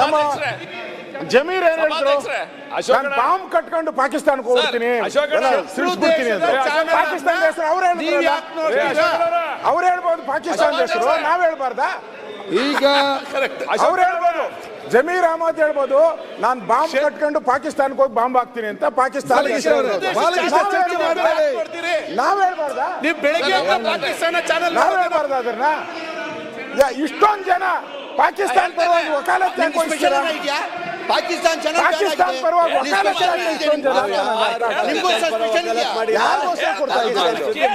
ನಮ್ಮ ಜಮೀರ್ ಏನ್ ಹೇಳಿದ್ರು? ನಾನು ಬಾಂಬ್ ಕಟ್ಕೊಂಡು ಪಾಕಿಸ್ತಾನಕ್ಕೆ. ದೇಶದ ಚಾನಲ್ ಪಾಕಿಸ್ತಾನ ಹೆಸರು ಅವ್ರು ಹೇಳ್ಬೋದು ಪಾಕಿಸ್ತಾನ ಹೆಸರು. ನಾವ್ ಹೇಳ್ಬಾರ್ದ? ಈಗ ಅವ್ರು ಹೇಳ್ಬೋದು. ಜಮೀರ್ ಅಹಮದ್ ಹೇಳ್ಬೋದು ನಾನ್ ಬಾಂಬ್ ಕಟ್ಕೊಂಡು ಪಾಕಿಸ್ತಾನಕ್ಕೆ ಹೋಗಿ ಬಾಂಬ್ ಹಾಕ್ತೀನಿ ಅಂತ ಪಾಕಿಸ್ತಾನ. ನಾವ್ ಹೇಳ್ಬಾರ್ದಾ? ನೀವು ಬೆಳಗ್ಗೆ ಪಾಕಿಸ್ತಾನ ಚಾನಲ್ ನಾವ್ ಹೇಳ್ಬಾರ್ದ ಅದನ್ನ? ಇಷ್ಟೊಂದು ಇಷ್ಟೊಂದ್ ಜನ ಪಾಕಿಸ್ತಾನ ಪರವಾಗಿ ವಕಾಲತ್? ಪಾಕಿಸ್ತಾನ ಚೆನ್ನಾಗಿ ಪಾಕಿಸ್ತಾನ ಪರವಾಗಿ ವಕಾಲತ್?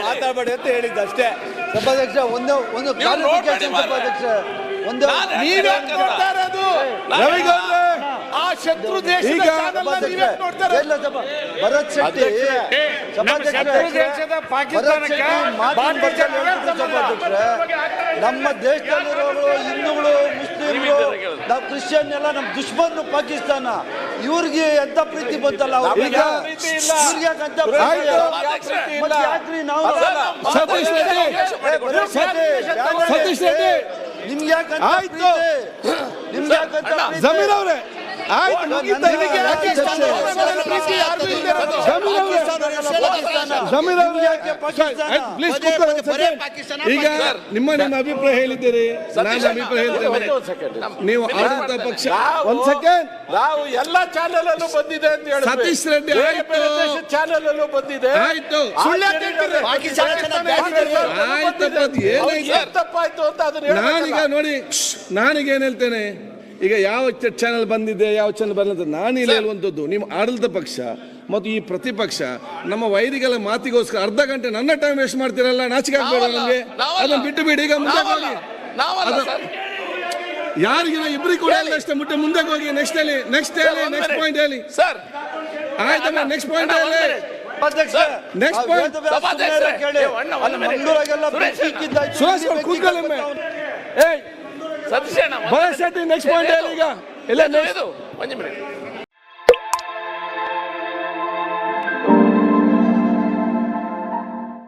ಮಾತಾಡಬೇಡಿ ಅಂತ ಹೇಳಿದ್ದು ಅಷ್ಟೇ ಸಭಾಧ್ಯಕ್ಷ ಒಂದು ಒಂದು. ಸಭಾಧ್ಯಕ್ಷ ಒಂದು ಆ ಶತ್ರು ದೇಶದ ಭರತ್ ಶೆಟ್ಟಿ ಭರತ್ ಶೆಟ್ಟಿ ನಮ್ಮ ದೇಶದಲ್ಲಿರೋರು ನಾವು ಕ್ರಿಶ್ಚಿಯನ್ ಎಲ್ಲ ನಮ್ಮ ದುಶ್ಮನ್ ಪಾಕಿಸ್ತಾನ. ಇವ್ರಿಗೆ ಎಂತ ಪ್ರೀತಿ ಬಂತಲ್ಲ ಅವ್ರಿಗೆ? ಅಂತ ನಾವು ಸತೀಶ್ ರೆಡ್ಡಿ ಸತೀಶ್ ನಿಮ್ಗೆ ಯಾಕಂತ ಆಯ್ತು. ನಿಮ್ಗೆ ಯಾಕಂತ ಪ್ರೀತಿ? ಜಮೀರ್ ಅವರೇ. ಆಯ್ತು. ಜಮೀರ್ ಅವರೇ. ಜಮೀರ್ ಈಗ ನಿಮ್ಮ ನಿಮ್ಮ ಅಭಿಪ್ರಾಯ ಹೇಳಿದ್ದೀರಿ. ನಾನು ಅಭಿಪ್ರಾಯ ಹೇಳ್ತೇನೆ. ನೀವು ಆಡಳಿತ ಪಕ್ಷ ಒಂದ್ ಸೆಕೆಂಡ್ ನಾವು ಎಲ್ಲ ಚಾನೆಲ್ ಅಲ್ಲೂ ಬಂದಿದೆ ಅಂತ ಹೇಳಿ ಸತೀಶ್ ರೆಡ್ಡಿ. ಚಾನೆಲ್ ಅಲ್ಲೂ ಬಂದಿದೆ. ಆಯ್ತು. ಆಯ್ತಪ್ಪ ಏನಾಯ್ತು? ತಪ್ಪಾಯ್ತು ಅಂತ ಅದನ್ನ ನಾನೀಗ. ನೋಡಿ ನಾನೀಗ ಏನ್ ಹೇಳ್ತೇನೆ? ಈಗ ಯಾವ ಚಾನಲ್ ಬಂದಿದೆ ಯಾವ ಚಾನೆಲ್ ಬಂದಿದೆ ಅಂತ ನಾನು ಇಲ್ಲಿ ಹೇಳುವಂಥದ್ದು ನಿಮ್ಮ ಆಡಳಿತ ಪಕ್ಷ ಮತ್ತು ಈ ಪ್ರತಿಪಕ್ಷ ನಮ್ಮ ವೈರಿಗಳ ಮಾತಿಗೋಸ್ಕರ ಅರ್ಧ ಗಂಟೆ ನನ್ನ ಟೈಮ್ ವೇಸ್ಟ್ ಮಾಡ್ತೀರಲ್ಲ ನಾಚಿಕೆ ಆಗ್ಬೇಡ ನಮಗೆ. ಅದನ್ನು ಬಿಟ್ಟು ಬಿಡಿ ಈಗ ಮುಂದೆ ಹೋಗಿ. ನಾವಲ್ಲ ಅದು- ಸರ್ ಯಾರಿಗೆ ಇಬ್ಬರಿಗೆ ಕೂಡ ಇಲ್ಲ ಅಷ್ಟೇ ಮುಟ್ಟೆ ಮುಂದೆ ಹೋಗಿ ನೆಕ್ಸ್ಟ್ ಹೇಳಿ ನೆಕ್ಸ್ಟ್ ಹೇಳಿ. ನೆಕ್ಸ್ಟ್ ಪಾಯಿಂಟ್ ಹೇಳಿ. ಸರ್ ಆಯ್ತಮ್ಮ ನೆಕ್ಸ್ಟ್ ಪಾಯಿಂಟ್ ಹೇಳಿ ಅಧ್ಯಕ್ಷ, ನೆಕ್ಸ್ಟ್ ಪಾಯಿಂಟ್ ಮಂಗಳೂರಾಗೆಲ್ಲ ಸುರೇಶ್ ಕೂತ್ಕೊಳ್ಳಿ ಏಯ್ ಸತೀಶ್ ಅಣ್ಣ ನೆಕ್ಸ್ಟ್ ಪಾಯಿಂಟ್ ಈಗ ಇಲ್ಲ ಇಲ್ಲ ಒಂದು ಮಿನಿಟ್